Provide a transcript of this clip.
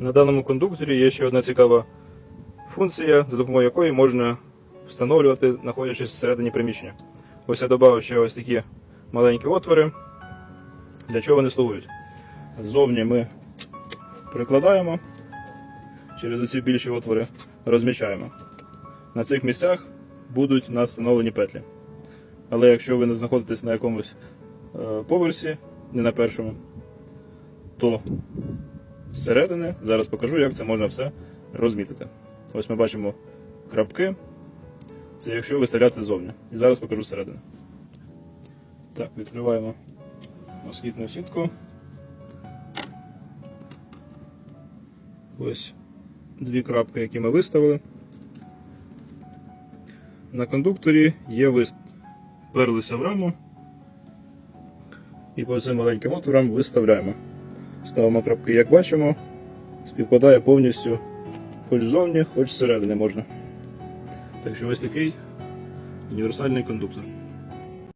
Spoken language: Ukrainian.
На даному кондукторі є ще одна цікава функція, за допомогою якої можна встановлювати, знаходячись всередині приміщення. Ось я додав ще ось такі маленькі отвори. Для чого вони слугують? Ззовні ми прикладаємо, через оці більші отвори розміщаємо. На цих місцях будуть у нас встановлені петлі. Але якщо ви не знаходитесь на якомусь е, поверсі, не на першому, то зсередини зараз покажу, як це можна все розмітити. Ось ми бачимо крапки. Це якщо виставляти ззовні. І зараз покажу зсередини. Так, відкриваємо москітну сітку. Ось дві крапки, які ми виставили. На кондукторі є вис... Перлися в раму. І по цим маленьким отворам виставляємо. Ставимо крапки, як бачимо, співпадає повністю хоч ззовні, хоч зсередини можна. Так що ось такий універсальний кондуктор.